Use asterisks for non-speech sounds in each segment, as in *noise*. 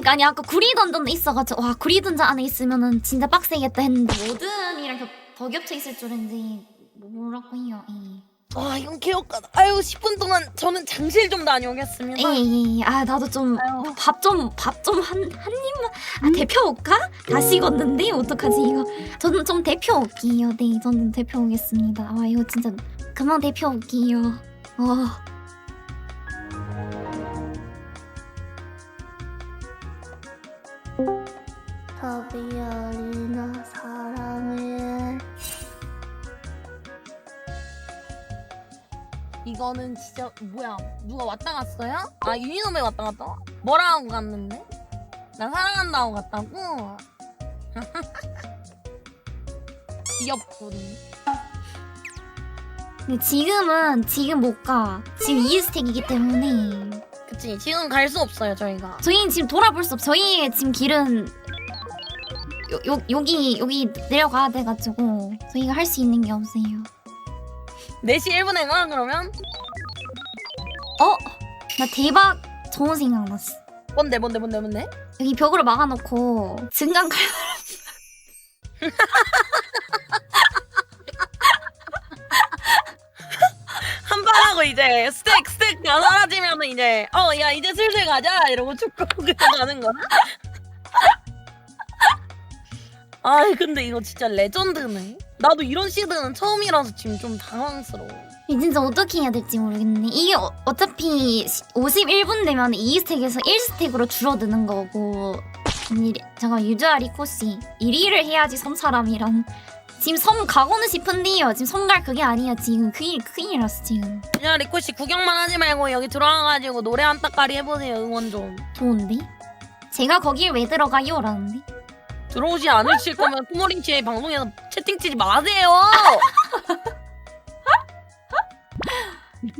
그니까 아니 아까 구리 던전도 있어가지고 와 구리 던전 안에 있으면은 진짜 빡세겠다 했는데 모든이랑 겹, 더 겹쳐 있을 줄인지 몰랐군요. 예. 와 이건 개혁가다. 아유 10분 동안 저는 장실 좀 다녀오겠습니다. 예예. 아 나도 좀밥좀 밥 좀 한 한 입만 아 대표 올까? 다 식었는데 어떡하지 이거? 저는 좀 대표 올게요. 네 저는 대표 오겠습니다. 아 이거 진짜 그만 대표 올게요. 와. 터비어리나 사랑해 이거는 진짜 뭐야 누가 왔다 갔어요? 아 유니놈에 왔다 갔다 와? 뭐라 하고 갔는데? 나 사랑한다고 갔다고? *laughs* 귀엽군 근데 지금은 지금 못 가. 지금 이스택이기 때문에 그치 지금 갈 수 없어요 저희가 저희는 지금 돌아볼 수 없어. 저희의 지금 길은 요, 요, 여기 여기 내려가야 돼가지고 저희가 할 수 있는 게 없어요. 4시 1분에 가 그러면? 어? 나 대박 좋은 생각 났어. 뭔데 뭔데 뭔데 뭔데? 여기 벽으로 막아놓고 증강 갈 *laughs* 한판하고 이제 스택 스택 다 사라지면 이제 어 야 이제 슬슬 가자 이러고 축구 *laughs* 그냥 가는 거야? 아이 근데 이거 진짜 레전드네 나도 이런 시드는 처음이라서 지금 좀 당황스러워 이 진짜 어떻게 해야 될지 모르겠네. 이게 어, 어차피 51분 되면 2스택에서 1스택으로 줄어드는 거고. 아니, 잠깐 유주아 리 코 씨 1위를 해야지 섬 사람이랑 지금 섬 가고는 싶은데요. 지금 섬 갈 그게 아니야. 지금 큰일 큰일이라서 지금 그냥 리코씨 구경만 하지 말고 여기 들어와가지고 노래 한 따까리 해보세요 응원 좀 좋은데? 제가 거길 왜 들어가요? 라는데? 들어오지 않으실 거면 토모링 씨의 방송에서 채팅 치지 마세요.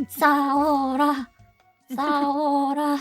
싸워라 싸워라